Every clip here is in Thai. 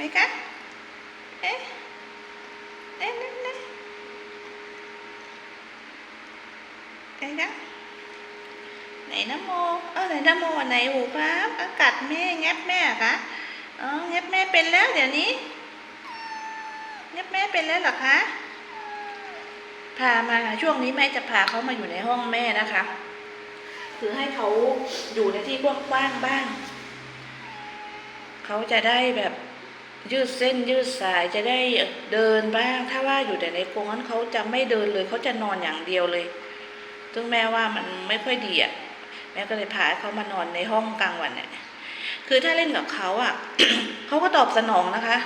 ไหมคะ เอ๊ะ เอ๊ะเอ๊ะเอ๊ะไหนนะไหนนะโม เออไหนนะโมไหนหูครับอะกัดแม่แงบแม่คะอ๋อแงบแม่เป็นแล้วเดี๋ยวนี้แงบแม่เป็นแล้วหรอคะ พามาช่วงนี้แม่จะพาเขามาอยู่ในห้องแม่นะคะ คือให้เขาอยู่ในที่กว้างๆบ้าง เขาจะได้แบบ ยืดเส้นยืดสายจะได้เดินบ้าง ถ้าว่าอยู่แต่ในกรงนั้นเขาจะไม่เดินเลยเขาจะนอนอย่างเดียวเลย ซึ่งแม่ว่ามันไม่ค่อยดีอะแม่ก็เลยพาเขามานอนในห้องกลางวันเนี่ยคือถ้าเล่นกับเขาอะเขาก็ตอบสนองนะคะ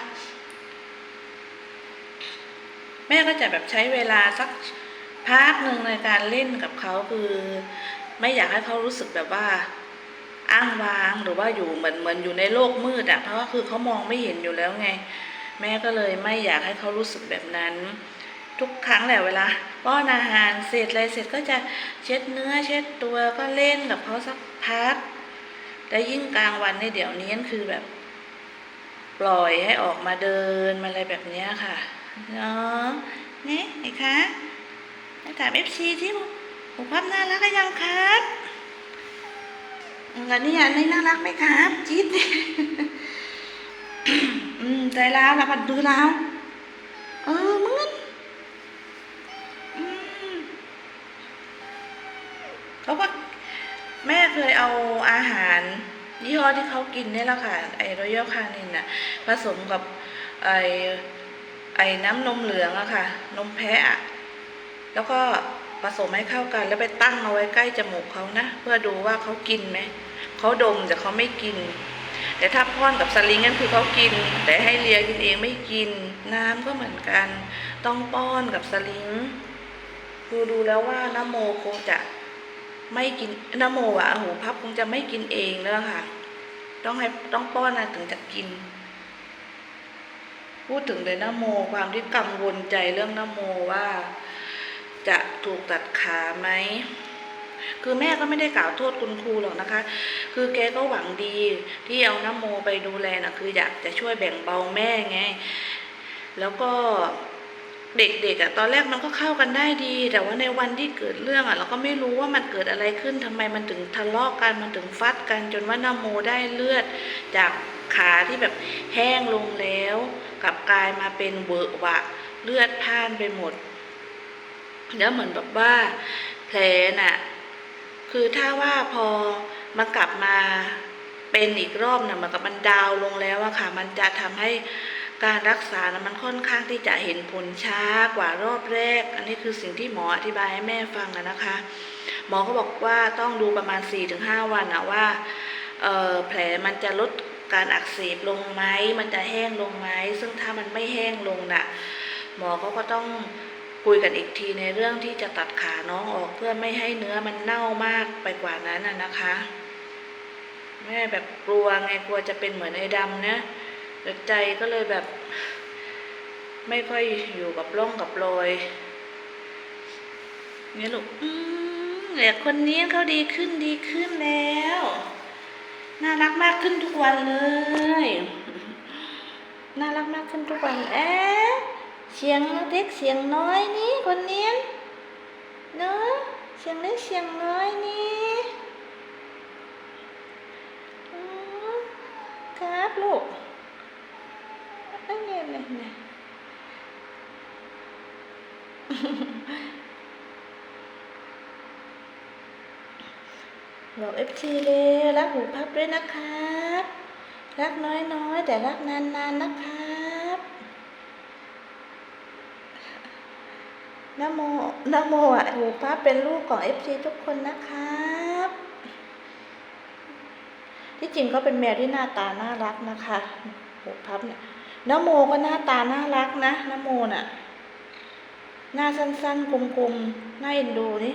แม่ก็จะแบบใช้เวลาสักพักหนึ่งในการเล่นกับเขาคือ ไม่อยากให้เขารู้สึกแบบว่า อ้างว้างหรือว่าอยู่เหมือนเหมือนอยู่ในโลกมืดอะเพราะว่าคือเขามองไม่เห็นอยู่แล้วไง แม่ก็เลยไม่อยากให้เขารู้สึกแบบนั้น ทุกครั้งแหละเวลาป้อนอาหารเสร็จอะไรเสร็จก็จะเช็ดเนื้อเช็ดตัวก็เล่นกับเขาสักพักแต่ยิ่งกลางวันในเดี๋ยวนี้คือแบบ ปล่อยให้ออกมาเดินมาอะไรแบบนี้ค่ะเนาะนี่ไงคะไปถามเอฟซีที่หมูพับน่ารักก็ยังครับ แล้วนี่อันนี้น่ารักไหมครับจี๊ดอืมใจร้าวแล้วมันดูแล้วเออมึนอืมเขาก็แม่เคยเอาอาหารยี่ห้อที่เขากินเนี่ยแหละค่ะ ไอ้รอยัลคานินน่ะผสมกับไอ้ไอ้น้ำนมเหลืองอะค่ะ นมแพะแล้วก็ ผสมให้เข้ากัน แล้วไปตั้งเอาไว้ใกล้จมูกเขานะ เพื่อดูว่าเขากินไหมเขาดมแต่เขาไม่กิน แต่ถ้าป้อนกับสลิงนั่นคือเขากิน แต่ให้เลียกินเองไม่กิน น้ำก็เหมือนกัน ต้องป้อนกับสลิงคือดูแล้วว่าน้โมคงจะไม่กินน้โมอะหูพับคงจะไม่กินเองแล้วค่ะ ต้องให้ต้องป้อนนะถึงจะกิน พูดถึงเลยน้โมความที่กังวลใจเรื่องน้โมว่า จะถูกตัดขาไหมคือแม่ก็ไม่ได้กล่าวโทษคุณครูหรอกนะคะ คือแกก็หวังดีที่เอาน้ำโมไปดูแลนะคืออยากจะช่วยแบ่งเบาแม่ไง แล้วก็เด็กๆอะตอนแรกมันก็เข้ากันได้ดี แต่ว่าในวันที่เกิดเรื่องอะ เราก็ไม่รู้ว่ามันเกิดอะไรขึ้นทำไมมันถึงทะเลาะกันมันถึงฟัดกัน จนว่าน้ำโมได้เลือด จากขาที่แบบแห้งลงแล้ว กลับกลายมาเป็นเวอะวะเลือดพ่านไปหมด แล้วเหมือนแบบว่าแผลน่ะ คือถ้าว่าพอมันกลับมาเป็นอีกรอบน่ะมันกับมันดาวลงแล้วอะค่ะ มันจะทำให้การรักษานะมันค่อนข้างที่จะเห็นผลช้ากว่ารอบแรก อันนี้คือสิ่งที่หมออธิบายให้แม่ฟังอะนะคะ หมอก็บอกว่าต้องดูประมาณ 4-5 วันอะว่าแผลมันจะลดการอักเสบลงไหม มันจะแห้งลงไหม ซึ่งถ้ามันไม่แห้งลงน่ะ หมอก็ก็ต้อง คุยกันอีกทีในเรื่องที่จะตัดขาน้องออกเพื่อไม่ให้เนื้อมันเน่ามากไปกว่านั้นนะนะคะแม่แบบกลัวไงกลัวจะเป็นเหมือนไอ้ดำนะแต่ใจก็เลยแบบ ไม่ค่อยอยู่กับร่องกับรอยเนี่ยลูกอืมเด็กคนนี้เขาดีขึ้นดีขึ้นแล้ว น่ารักมากขึ้นทุกวันเลย น่ารักมากขึ้นทุกวันเอ๊ะ เสียงเล็กเสียงน้อยนี่คนเนี้ยเนอะเสียงเล็กเสียงน้อยนี่อครับลูกอันนี้เลยนะบอกเอฟทีเลยรักหูพับด้วยนะครับ รักน้อยๆแต่รักนานๆนะครับ นโมนโมอะหูพับเป็นลูกของเอฟซีทุกคนนะครับ ที่จริงเขาเป็นแมวที่หน้าตาน่ารักนะคะหูพับเนี่ยนโมก็หน้าตาน่ารักนะนโมน่ะ หน้าสั้นๆกลมๆน่าเอ็นดูนี่